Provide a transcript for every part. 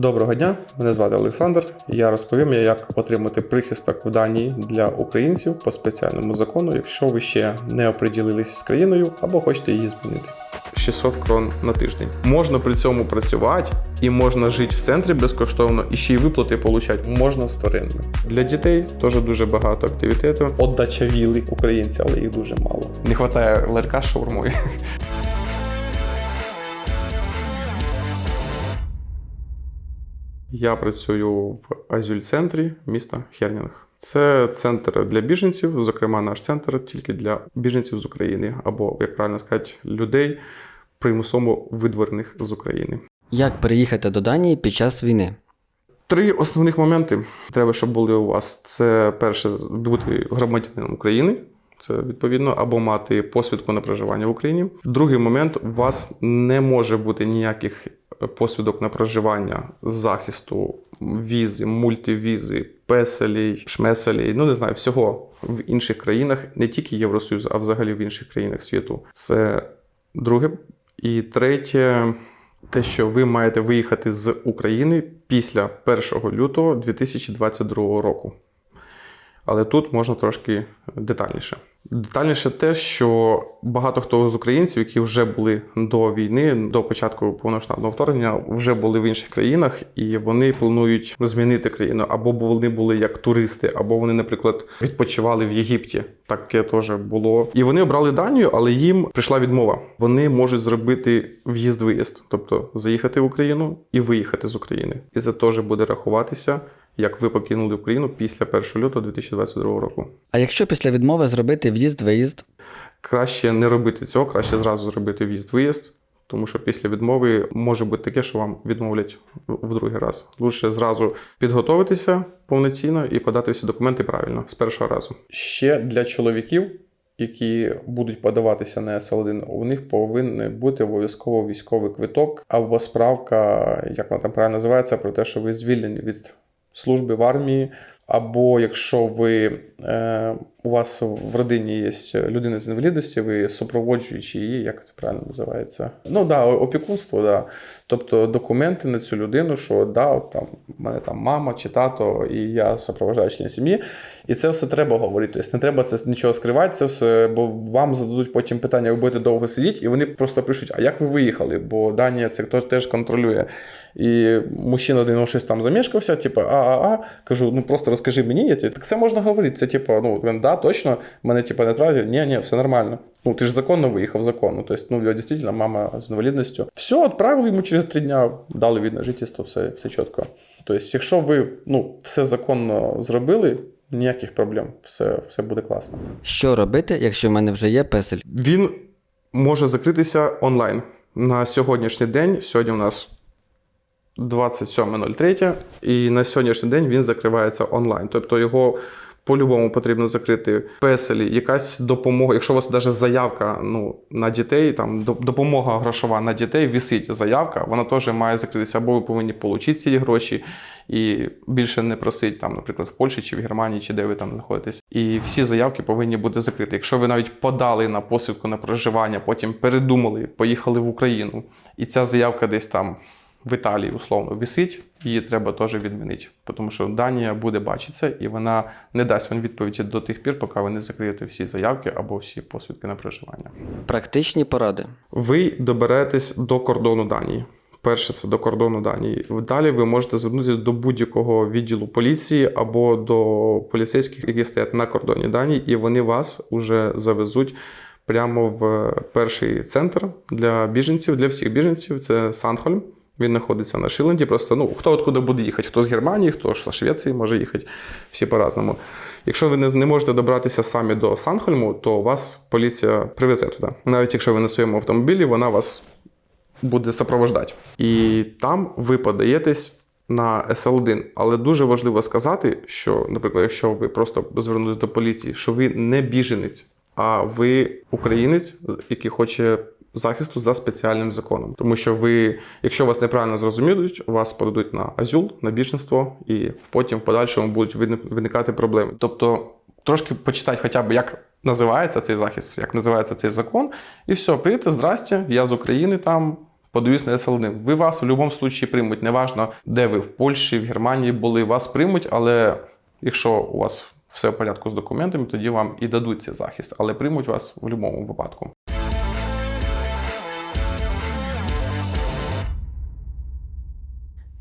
Доброго дня, мене звати Олександр. Я розповім, як отримати прихисток в Данії для українців по спеціальному закону, якщо ви ще не оприділилися з країною або хочете її змінити. 600 крон на тиждень. Можна при цьому працювати і можна жити в центрі безкоштовно, і ще й виплати отримати можна з тваринами. Для дітей теж дуже багато активітету. Отдача віли українці, але їх дуже мало. Не вистачає ларька з шаурмою. Я працюю в Азюль-центрі міста Хернінг. Це центр для біженців, зокрема, наш центр тільки для біженців з України, або, як правильно сказати, людей примусово видворених з України. Як переїхати до Данії під час війни? Три основних моменти треба, щоб були у вас. Це перше бути громадянином України. Це відповідно або мати посвідку на проживання в Україні. Другий момент у вас не може бути ніяких посвідок на проживання захисту візи, мультивізи, песелій, шмеселій, ну не знаю, всього в інших країнах, не тільки Євросоюзу, а взагалі в інших країнах світу. Це друге. І третє, те, що ви маєте виїхати з України після 1 лютого 2022 року. Але тут можна трошки детальніше. Детальніше те, що багато хто з українців, які вже були до війни, до початку повномасштабного вторгнення, вже були в інших країнах, і вони планують змінити країну, або вони були як туристи, або вони, наприклад, відпочивали в Єгипті. Таке теж було. І вони обрали Данію, але їм прийшла відмова. Вони можуть зробити в'їзд-виїзд, тобто заїхати в Україну і виїхати з України. І це теж буде рахуватися. Як ви покинули Україну після 1 лютого 2022 року? А якщо після відмови зробити в'їзд-виїзд? Краще не робити цього, краще зразу зробити в'їзд-виїзд, тому що після відмови може бути таке, що вам відмовлять в другий раз. Лучше зразу підготуватися повноцінно і подати всі документи правильно з першого разу. Ще для чоловіків, які будуть подаватися на СЛ1, у них повинен бути обов'язково військовий квиток або справка, як вона там правильно називається, про те, що ви звільнені від служби в армії, або якщо ви е, у вас в родині є людина з інвалідності, ви супроводжуючи її, як це правильно називається? Ну да, опікунство, да. Тобто документи на цю людину, що да, от там в мене там мама чи тато, і я супроводжаю член сім'ї. І це все треба говорити. Тобто не треба це нічого скривати, це все, бо вам зададуть потім питання, ви будете довго сидіти, і вони просто пишуть, а як ви виїхали? Бо Данія це хтось теж контролює. І мужчина один щось там замішкався, типу, а-а-а, кажу, ну просто розкажи мені, я тобі, так це можна говорити. Це типу, ну, да, точно, мене типу, не травлять, ні, ні, все нормально. Ну, ти ж законно виїхав законно. Тобто, ну, його дійсно мама з інвалідністю. Все, відправили йому через три дня, дали від на жительство, все, все чітко. Тобто, якщо ви ну, все законно зробили, ніяких проблем, все, все буде класно. Що робити, якщо в мене вже є песель? Він може закритися онлайн. На сьогоднішній день, сьогодні у нас 27.03, і на сьогоднішній день він закривається онлайн. Тобто його по-любому потрібно закрити песелі, якась допомога. Якщо у вас навіть заявка ну, на дітей, там допомога грошова на дітей, висить заявка, вона теж має закритися, або ви повинні отримати ці гроші і більше не просити, там, наприклад, в Польщі чи в Германії, чи де ви там знаходитесь. І всі заявки повинні бути закриті. Якщо ви навіть подали на посвідку на проживання, потім передумали, поїхали в Україну, і ця заявка десь там в Італії условно висить, її треба теж відмінити, тому що Данія буде бачитися і вона не дасть вам відповіді до тих пір, поки ви не закриєте всі заявки або всі посвідки на проживання. Практичні поради. Ви доберетесь до кордону Данії. Перше, це до кордону Данії. Далі ви можете звернутися до будь-якого відділу поліції або до поліцейських, які стоять на кордоні Данії, і вони вас уже завезуть прямо в перший центр для біженців, для всіх біженців. Це Санхольм. Він знаходиться на Шиленді. Просто ну хто откуди буде їхати, хто з Германії, хто ж з Швеції може їхати, всі по-разному. Якщо ви не, не можете добратися самі до Санхольму, то вас поліція привезе туди. Навіть якщо ви на своєму автомобілі, вона вас буде супровождати. І там ви подаєтесь на СЛ1. Але дуже важливо сказати, що, наприклад, якщо ви просто звернулись до поліції, що ви не біженець, а ви українець, який хоче захисту за спеціальним законом. Тому що ви, якщо вас неправильно зрозуміють, вас подадуть на азюл, на біженство, і потім в подальшому будуть виникати проблеми. Тобто трошки почитати хоча б, як називається цей захист, як називається цей закон, і все, прийти, здрасте, я з України там. Подаюсь на СЛ1. Ви вас в будь-якому випадку приймуть. Неважно, де ви в Польщі, в Германії були, вас приймуть, але якщо у вас все в порядку з документами, тоді вам і дадуть цей захист, але приймуть вас в будь-якому випадку.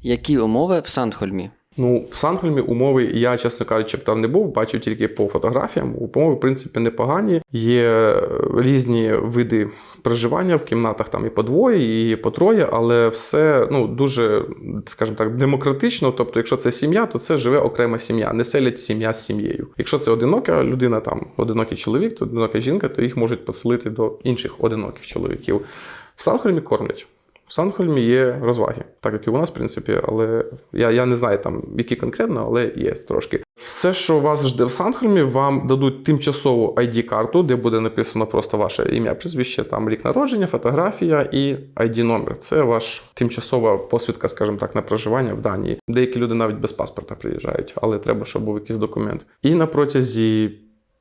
Які умови в Сандхольмі? Ну, в Санхольмі умови, я, чесно кажучи, б там не був, бачив тільки по фотографіям. Умови, в принципі, непогані. Є е, різні види проживання в кімнатах, там і по двоє, і по троє, але все ну, дуже, скажімо так, демократично. Тобто, якщо це сім'я, то це живе окрема сім'я, не селять сім'я з сім'єю. Якщо це одинока людина, там одинокий чоловік, то одинока жінка, то їх можуть поселити до інших одиноких чоловіків. В Санхольмі кормлять. В Санхольмі є розваги, так як і у нас, в принципі, але я, я не знаю там, які конкретно, але є трошки. Все, що вас жде в Санхольмі, вам дадуть тимчасову ID-карту, де буде написано просто ваше ім'я, прізвище, там рік народження, фотографія і ID-номер. Це ваш тимчасова посвідка, скажімо так, на проживання в Данії. Деякі люди навіть без паспорта приїжджають, але треба, щоб був якийсь документ. І на протязі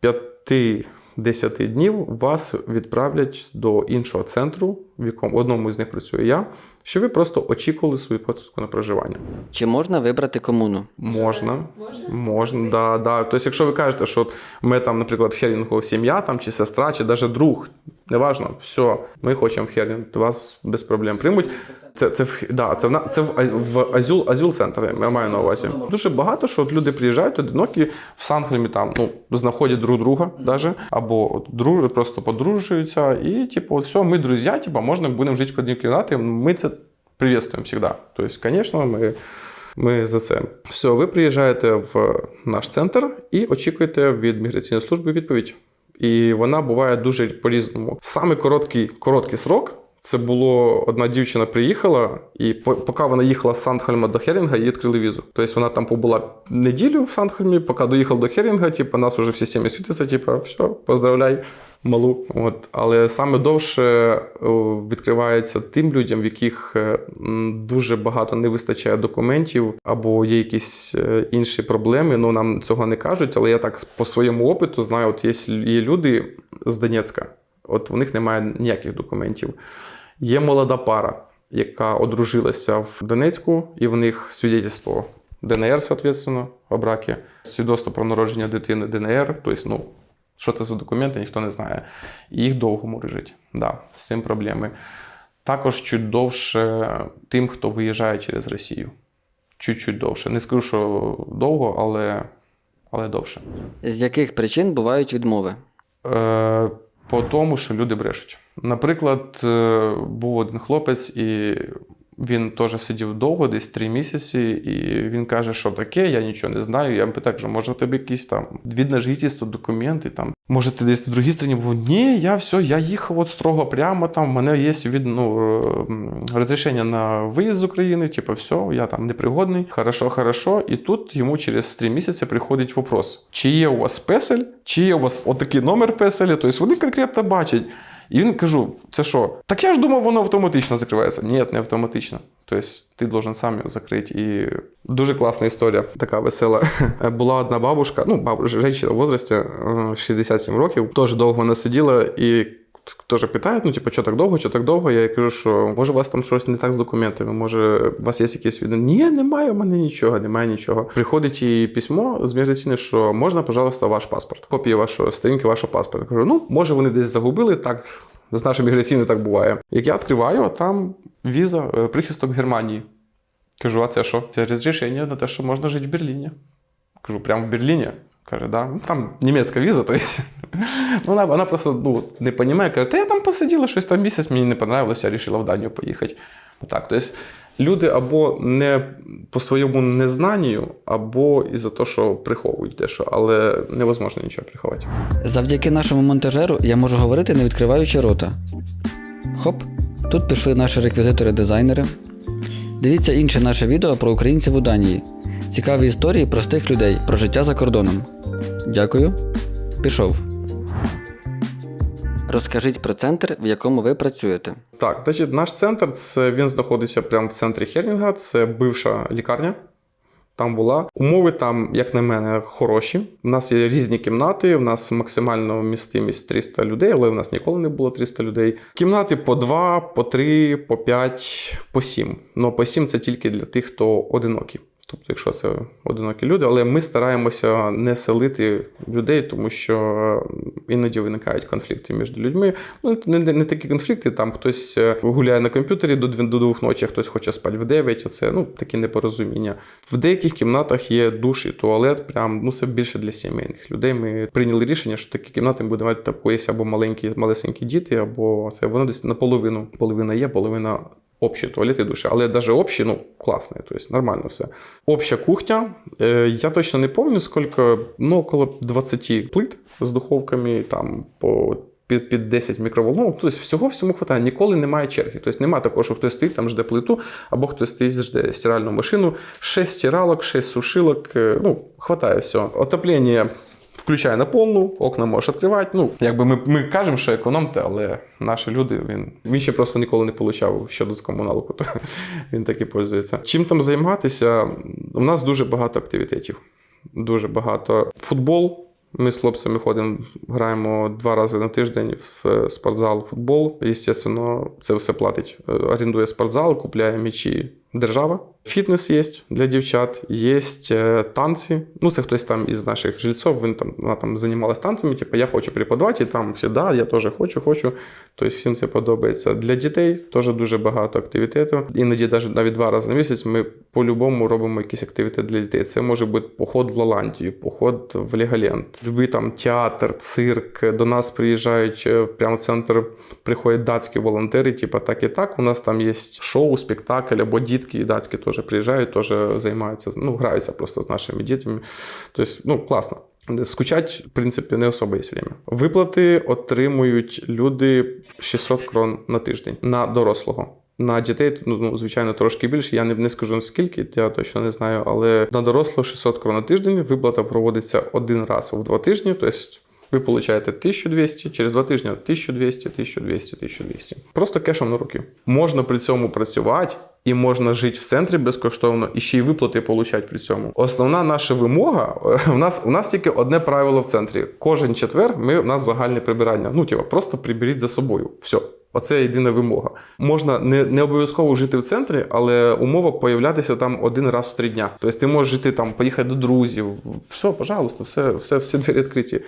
п'яти 10 днів вас відправлять до іншого центру, в якому одному з них працюю я, що ви просто очікували свою посвідку на проживання. Чи можна вибрати комуну? Можна, можна, да, да. Тобто, якщо ви кажете, що ми там, наприклад, в сім'я, там чи сестра, чи навіть друг, неважно, все, ми хочемо в Херінг, то вас без проблем приймуть. Це, це, в, да, це, в, на- це в, в Азюл, Азюл центр, я маю на увазі. Дуже багато, що от люди приїжджають одинокі в Санхельмі там, ну, знаходять друг друга даже, або от друг, просто подружуються, і типу, от все, ми друзі, типу, можна будемо жити в одній кімнаті. Ми це приветствуємо завжди. Тобто, звісно, ми ми за це. Все, ви приїжджаєте в наш центр і очікуєте від міграційної служби відповідь. І вона буває дуже по-різному. Саме короткий, короткий срок. Це було одна дівчина приїхала, і по- поки вона їхала з Сандхольма до Херінга, їй відкрили візу. Тобто вона там побула неділю в Сандхольмі, поки доїхала до Херінга, типу, нас вже в системі світиться, типу, все, поздравляй, малу. От. Але саме довше відкривається тим людям, в яких е, дуже багато не вистачає документів, або є якісь е, інші проблеми. Ну нам цього не кажуть, але я так по своєму опиту знаю, от є, є люди з Донецька, от в них немає ніяких документів. Є молода пара, яка одружилася в Донецьку, і в них свідетельство ДНР, соответственно, о бракі, свідоцтво про народження дитини ДНР, тобто, ну, що це за документи, ніхто не знає. І їх довго може. Да, з цим проблеми. Також чуть довше тим, хто виїжджає через Росію. Чуть-чуть довше. Не скажу, що довго, але, але довше. З яких причин бувають відмови? Е, по тому, що люди брешуть. Наприклад, е, був один хлопець, і він теж сидів довго, десь три місяці, і він каже, що таке, я нічого не знаю. Я питаю, кажу, може, в тебе якісь там від на жительство, документи там. Може, ти десь в другій країні був? Ні, я все, я їхав от строго прямо там. в мене є від, ну, е, розрішення на виїзд з України, типу, все, я там непригодний. Хорошо, хорошо. І тут йому через три місяці приходить вопрос: чи є у вас песель, чи є у вас отакий номер песеля? Тобто вони конкретно бачать. І він кажу: це що? Так я ж думав, воно автоматично закривається. Ні, не автоматично. Тобто ти должен сам його закрити. І дуже класна історія, така весела. Була одна бабушка, ну, бабушка, жінка в возрасті е, 67 років, теж довго не сиділа і. Теж питають, ну, типу, що так довго, що так довго. Я кажу, що може у вас там щось не так з документами, може, у вас є якісь відео. Ні, немає, у мене нічого, немає нічого. Приходить їй письмо з міграційної, що можна, пожалуйста, ваш паспорт. Копія вашого сторінки, вашого паспорта. Кажу, ну, може, вони десь загубили, так з нашої міграційної так буває. Як я відкриваю, а там віза, е, прихисток Германії. Кажу, а це що? Це розрішення на те, що можна жити в Берліні. Кажу, прямо в Берліні. Каже, да. Ну, там німецька віза, то. Ну, вона, вона просто ну, не розуміє, каже, та я там посиділа щось там місяць, мені не понравилося, я вирішила в Данію поїхати. Так, тобто люди або не по своєму незнанню, або із-за того, що приховують дещо, але невозможно нічого приховати. Завдяки нашому монтажеру я можу говорити, не відкриваючи рота. Хоп, тут пішли наші реквізитори-дизайнери. Дивіться інше наше відео про українців у Данії. Цікаві історії простих людей про життя за кордоном. Дякую. Пішов. Розкажіть про центр, в якому ви працюєте. Так, значить, наш центр це він знаходиться прямо в центрі Хернінга, це бивша лікарня. там була. Умови там, як на мене, хороші. У нас є різні кімнати. У нас максимально вмістимість 300 людей, але у нас ніколи не було 300 людей. Кімнати по 2, по 3, по 5, по 7. Ну по 7 це тільки для тих, хто одинокі. Тобто, якщо це одинокі люди, але ми стараємося не селити людей, тому що іноді виникають конфлікти між людьми. Ну не, не, такі конфлікти. Там хтось е, гуляє на комп'ютері до, до двох ночі, хтось хоче спати в 9. Оце ну такі непорозуміння. В деяких кімнатах є душ і туалет. Прям ну це більше для сімейних людей. Ми прийняли рішення, що такі кімнати буде мати такої або маленькі, малесенькі діти, або це воно десь наполовину. Половина є, половина общі туалети душі, але навіть общі, ну, класні, тобто нормально все. Обща кухня. Е, я точно не пам'ятаю, скільки, ну, около 20 плит з духовками, там по під, під 10 мікроволновок. Тобто всього всьому хватає. Ніколи немає черги. Тобто немає такого, що хтось стоїть там жде плиту, або хтось стоїть жде стиральну машину, 6 стиралок, 6 сушилок. е, Ну, хватає всього. Отоплення включає на повну, окна можеш відкривати. Ну, якби ми, ми кажемо, що економте, але наші люди, він, він ще просто ніколи не получав щодо з комуналку, то він так і пользується. Чим там займатися? У нас дуже багато активітетів. Дуже багато. Футбол. Ми з хлопцями ходимо, граємо два рази на тиждень в е, спортзал футбол. Звісно, це все платить. Е, Орендує спортзал, купляє м'ячі держава. Фітнес є для дівчат, є е, танці. Ну, це хтось там із наших жильців, він там, вона там займалась танцями. Типу, я хочу преподавати, і там всі, да, я теж хочу, хочу. Тобто всім це подобається. Для дітей теж дуже багато активітетів. Іноді навіть навіть два рази на місяць ми по-любому робимо якісь активітети для дітей. Це може бути поход в Лоландію, поход в Леголенд, любий там театр, цирк. До нас приїжджають е, в прямо центр, приходять датські волонтери, типу так і так. У нас там є шоу, спектакль, або дітки датські теж приїжджають, теж займаються, ну, граються просто з нашими дітьми. Тобто, ну, класно. Скучать, в принципі, не особо є время. Виплати отримують люди 600 крон на тиждень на дорослого. На дітей, ну, ну, звичайно, трошки більше. Я не, не скажу скільки, я точно не знаю, але на дорослого 600 крон на тиждень. Виплата проводиться один раз в два тижні. Тобто ви получаєте 1200, через два тижні 1200, 1200, 1200. Просто кешем на руки. Можна при цьому працювати і можна жити в центрі безкоштовно і ще й виплати получати при цьому. Основна наша вимога е, у нас у нас тільки одне правило в центрі. Кожен четвер ми у нас загальне прибирання. Ну, типа, просто приберіть за собою. Все. Оце єдина вимога. Можна не, не обов'язково жити в центрі, але умова появлятися там один раз в три дня. Тобто ти можеш жити там, поїхати до друзів. Все, пожалуйста, все, все, всі двері відкриті.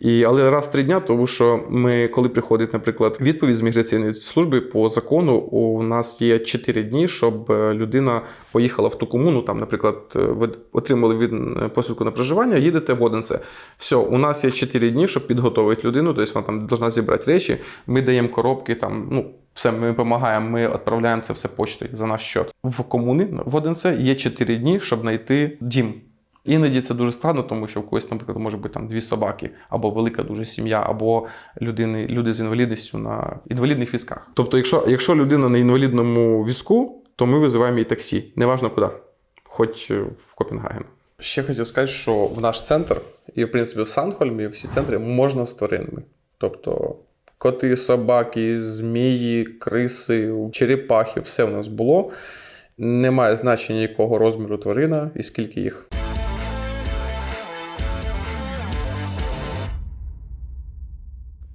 І, але раз в три дня, тому що ми, коли приходить, наприклад, відповідь з міграційної служби по закону, у нас є 4 дні, щоб е, людина поїхала в ту комуну. Там, наприклад, е, ви отримали від е, посвідку на проживання, їдете в Оденце. Все, у нас є 4 дні, щоб підготовити людину. Тобто вона там повинна зібрати речі. Ми даємо коробки, там, ну. Все, ми допомагаємо, ми відправляємо це все почтою за наш счет. В комуни в Оденце є 4 дні, щоб знайти дім. Іноді це дуже складно, тому що в когось, наприклад, може бути там дві собаки, або велика дуже сім'я, або людини, люди з інвалідністю на інвалідних візках. Тобто, якщо, якщо людина на інвалідному візку, то ми визиваємо їй таксі, неважно куди, хоч е, в Копенгаген. Ще хотів сказати, що в наш центр, і в принципі в Санхольмі, всі центри можна з тваринами. Тобто коти, собаки, змії, криси, черепахи, все у нас було. Немає значення якого розміру тварина і скільки їх.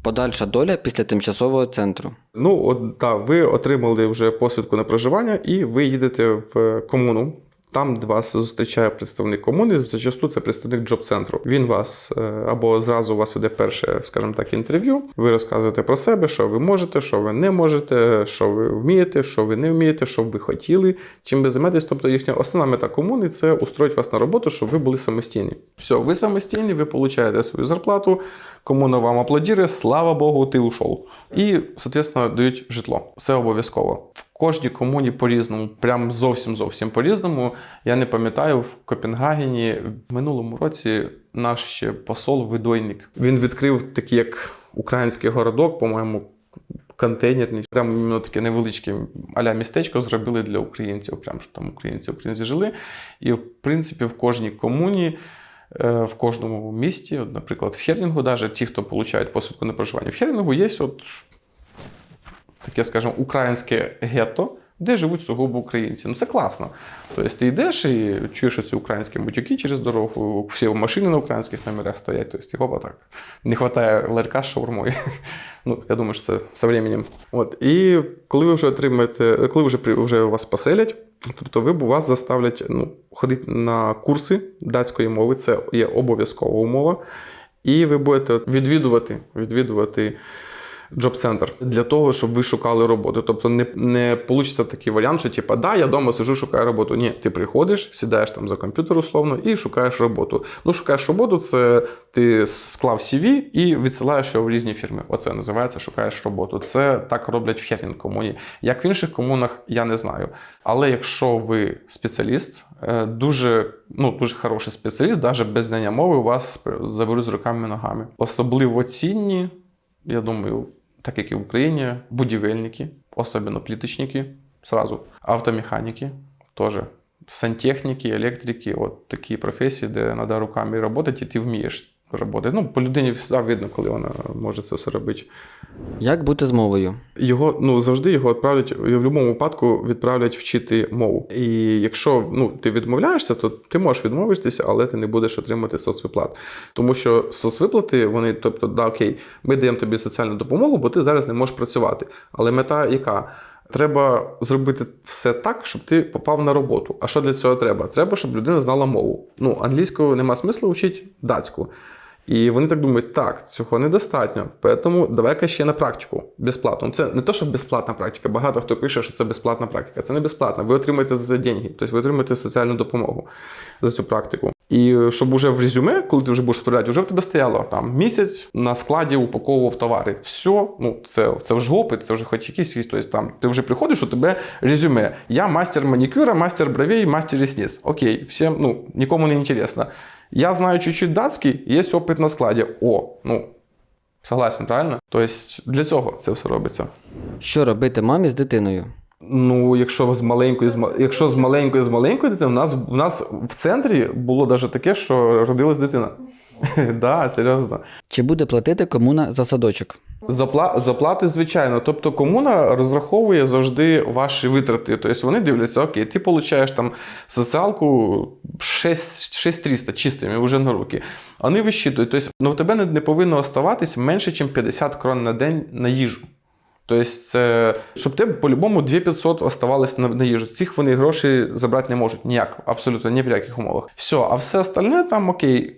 Подальша доля після тимчасового центру. Ну, от так, ви отримали вже посвідку на проживання, і ви їдете в комуну. Там вас зустрічає представник комуни, зачасту це представник джоб-центру. Він вас е, або зразу у вас іде перше, скажімо так, інтерв'ю. Ви розказуєте про себе, що ви можете, що ви не можете, що ви вмієте, що ви не вмієте, що ви хотіли, чим ви займетесь. Тобто їхня основна мета комуни це устроїти вас на роботу, щоб ви були самостійні. Все, ви самостійні, ви получаєте свою зарплату, комуна вам аплодірує, слава Богу, ти ушов. І, соответственно, дають житло. Це обов'язково. Кожній комуні по-різному, прям зовсім зовсім по-різному. Я не пам'ятаю, в Копенгагені в минулому році наш ще посол видойник. Він відкрив такий як український городок, по-моєму. Контейнерний, прямо іменно таке невеличке аля містечко зробили для українців, прямо щоб там українці українці жили. І в принципі в кожній комуні, е, в кожному місті, наприклад, в Хернінгу, навіть ті, хто отримують посвідку на проживання, в Хернінгу є от таке, скажімо, українське гетто, де живуть сугубо українці. Ну це класно. Тобто ти йдеш і чуєш оці українські мутюки через дорогу, всі машини на українських номерах стоять. Тобто, хопа так. Не вистачає ларька з шаурмою. Ну, я думаю, що це з временем. От. І коли ви вже отримаєте, коли вже, вже вас поселять, тобто ви вас заставлять ну, ходити на курси датської мови, це є обов'язкова умова. І ви будете відвідувати, відвідувати джоб-центр для того, щоб ви шукали роботу. Тобто не, не вийде такий варіант, що типа, да, я вдома сижу, шукаю роботу. Ні, ти приходиш, сідаєш там за комп'ютер условно і шукаєш роботу. Ну, шукаєш роботу, це ти склав CV і відсилаєш його в різні фірми. Оце називається шукаєш роботу. Це так роблять в Херін комуні. Як в інших комунах, я не знаю. Але якщо ви спеціаліст, е, дуже, ну, дуже хороший спеціаліст, навіть без знання мови, вас заберуть з руками і ногами. Особливо цінні, я думаю, так як і в Україні, будівельники, особливо пліточники, сразу, автомеханіки теж. Сантехніки, електрики, от такі професії, де треба руками працювати, і ти вмієш працювати. Ну, по людині завжди видно, коли вона може це все робити. Як бути з мовою? Його ну завжди його відправлять в будь-якому випадку відправлять вчити мову. І якщо ну ти відмовляєшся, то ти можеш відмовитися, але ти не будеш отримати соцвиплат. Тому що соцвиплати, вони, тобто, да, окей, ми даємо тобі соціальну допомогу, бо ти зараз не можеш працювати. Але мета яка? Треба зробити все так, щоб ти попав на роботу. А що для цього треба? Треба, щоб людина знала мову. Ну, англійською нема смислу вчити датську. І вони так думають, так, цього недостатньо, тому давай-ка ще на практику безплатно. Це не то, що безплатна практика. Багато хто пише, що це безплатна практика. Це не безплатно. Ви отримаєте за деньги, тобто ви отримаєте соціальну допомогу за цю практику. І е, щоб уже в резюме, коли ти вже будеш справляти, вже в тебе стояло там місяць на складі упаковував товари. Все, ну це, це вже опит, це вже хоч якийсь тобто, там ти вже приходиш, у тебе резюме. Я мастер манікюра, мастер бровей, мастер ресниц. Окей, всім, ну нікому не інтересно. Я знаю чуть-чуть датський, є опит на складі. О, ну согласен, правильно? Тобто для цього це все робиться. Що робити мамі з дитиною? Ну, якщо з маленької, з якщо з маленької з маленької дитини, у нас в нас в центрі було навіть таке, що родилась дитина. Да, серйозно. Чи буде платити комуна за садочок? Запла... Заплати, звичайно. Тобто комуна розраховує завжди ваші витрати. Тобто вони дивляться, окей, ти получаєш там соціалку 6 6300 чистими вже на руки. Вони вищитують. Тобто, ну, в тебе не, не повинно оставатись менше, ніж 50 крон на день на їжу. Тобто, це, щоб тебе по-любому 2500 оставалось на, на їжу. Цих вони гроші забрати не можуть ніяк, абсолютно ні в яких умовах. Все, а все остальне там окей.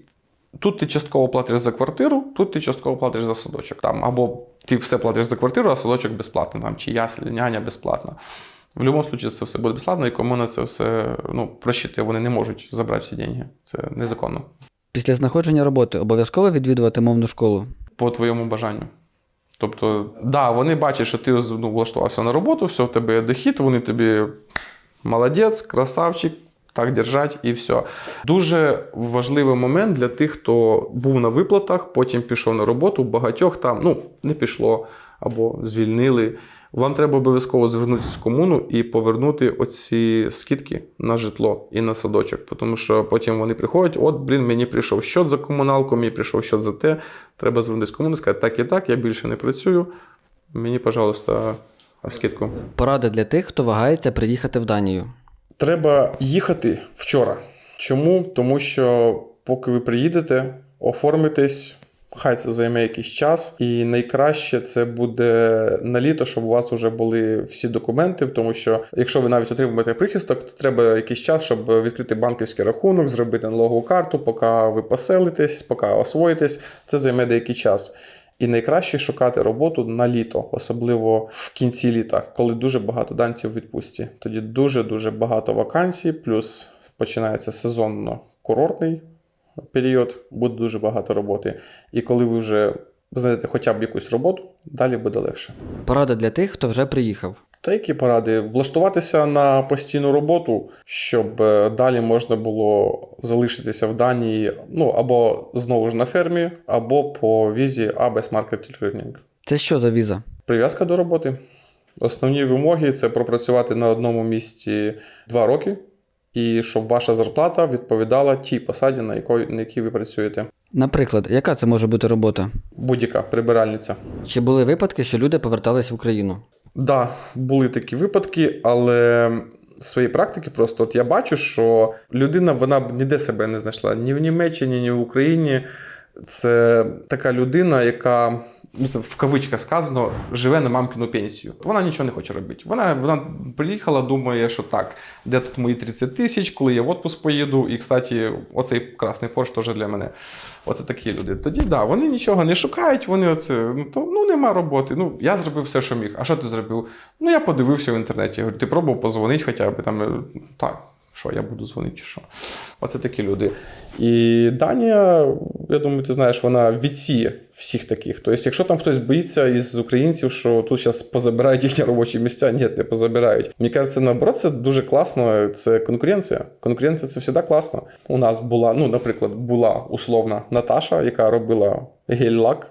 Тут ти частково платиш за квартиру, тут ти частково платиш за садочок. Там, або ти все платиш за квартиру, а садочок безплатно, там, чи яслі, няня безплатно. В будь-якому випадку це все буде безплатно, і кому на це все ну, прощити вони не можуть забрати всі деньги. Це незаконно. Після знаходження роботи обов'язково відвідувати мовну школу? По твоєму бажанню. Тобто, да, вони бачать, що ти ну, влаштувався на роботу, все в тебе є дохід, вони тобі молодець, красавчик, так держать і все. Дуже важливий момент для тих, хто був на виплатах, потім пішов на роботу. Багатьох там ну, не пішло або звільнили. Вам треба обов'язково звернутися в комуну і повернути оці скидки на житло і на садочок. Тому що потім вони приходять: от, блін, мені прийшов щот за комуналку, мені прийшов щот за те. Треба звернутися в комуну і сказати, так і так, я більше не працюю. Мені, пожалуйста, скидку. Поради для тих, хто вагається приїхати в Данію. Треба їхати вчора. Чому? Тому що поки ви приїдете, оформитесь. Хай це займе якийсь час, і найкраще це буде на літо, щоб у вас вже були всі документи. Тому що якщо ви навіть отримуєте прихисток, то треба якийсь час, щоб відкрити банківський рахунок, зробити налогову карту, поки ви поселитесь, поки освоїтесь. Це займе деякий час. І найкраще шукати роботу на літо, особливо в кінці літа, коли дуже багато данців в відпустці. Тоді дуже-дуже багато вакансій, плюс починається сезонно курортний період, буде дуже багато роботи. І коли ви вже знайдете хоча б якусь роботу, далі буде легше. Порада для тих, хто вже приїхав. Та які поради? Влаштуватися на постійну роботу, щоб е, далі можна було залишитися в Данії, ну або знову ж на фермі, або по візі А без Market Learning. Це що за віза? Прив'язка до роботи. Основні вимоги це пропрацювати на одному місці 2 роки, і щоб ваша зарплата відповідала тій посаді, на якій, на якій ви працюєте. Наприклад, яка це може бути робота? Будь-яка прибиральниця. Чи були випадки, що люди повертались в Україну? Да, були такі випадки, але своєї практики просто от я бачу, що людина вона б ніде себе не знайшла ні в Німеччині, ні в Україні. Це така людина, яка. Ну, це в кавичках сказано, живе на мамкину пенсію. Вона нічого не хоче робити. Вона, вона приїхала, думає, що так, де тут мої 30 тисяч, коли я в отпуск поїду. І, кстати, оцей красний Порш теж для мене. Оце такі люди. Тоді да, вони нічого не шукають, вони оце, ну, то, ну нема роботи. Ну, я зробив все, що міг. А що ти зробив? Ну, я подивився в інтернеті. Я говорю, ти пробував позвонити хоча б там. е, Так, що я буду дзвонити, чи що. Оце такі люди. І Данія, я думаю, ти знаєш, вона відсіє всіх таких. Тобто, якщо там хтось боїться із українців, що тут зараз позабирають їхні робочі місця, ні, не позабирають. Мені кажеться, наоборот, це дуже класно. Це конкуренція. Конкуренція це завжди класно. У нас була, ну, наприклад, була условна Наташа, яка робила гель-лак.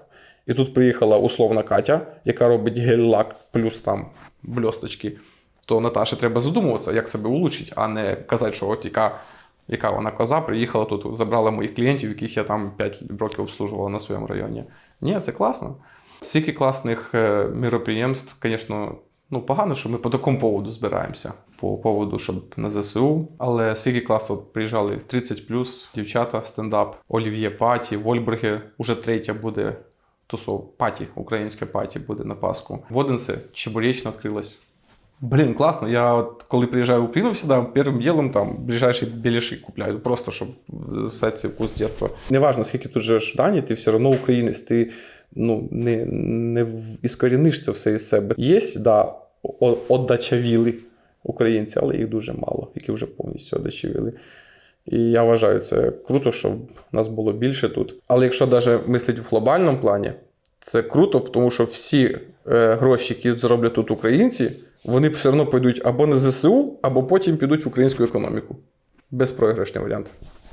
І тут приїхала условна Катя, яка робить гель-лак плюс там бльосточки. То Наташі треба задумуватися, як себе улучшити, а не казати, що от яка, яка вона коза, приїхала тут, забрала моїх клієнтів, яких я там 5 років обслужувала на своєму районі. Ні, це класно. Стільки класних е, міроприємств, звісно, ну погано, що ми по такому поводу збираємося. По поводу, щоб на ЗСУ. Але скільки класно приїжджали 30 дівчата, стендап, Олів'є Паті, Вольберги, уже третя буде тусов. Паті, українське паті буде на Пасху. В Оденсе Чебуречна відкрилась. Блін, класно. Я от, коли приїжджаю в Україну всегда, першим ділом там ближайші біліші купляю. Просто щоб все цей вкус дитинства. Неважно, скільки тут живеш в Данії, ти все одно українець, ти ну, не, не іскоріниш це все із себе. Є, да, о- українці, але їх дуже мало, які вже повністю одачавіли. І я вважаю, це круто, щоб нас було більше тут. Але якщо навіть мислити в глобальному плані, це круто, тому що всі е, гроші, які зароблять тут українці, вони все одно пойдуть або на ЗСУ, або потім підуть в українську економіку. Безпроіграшний варіант.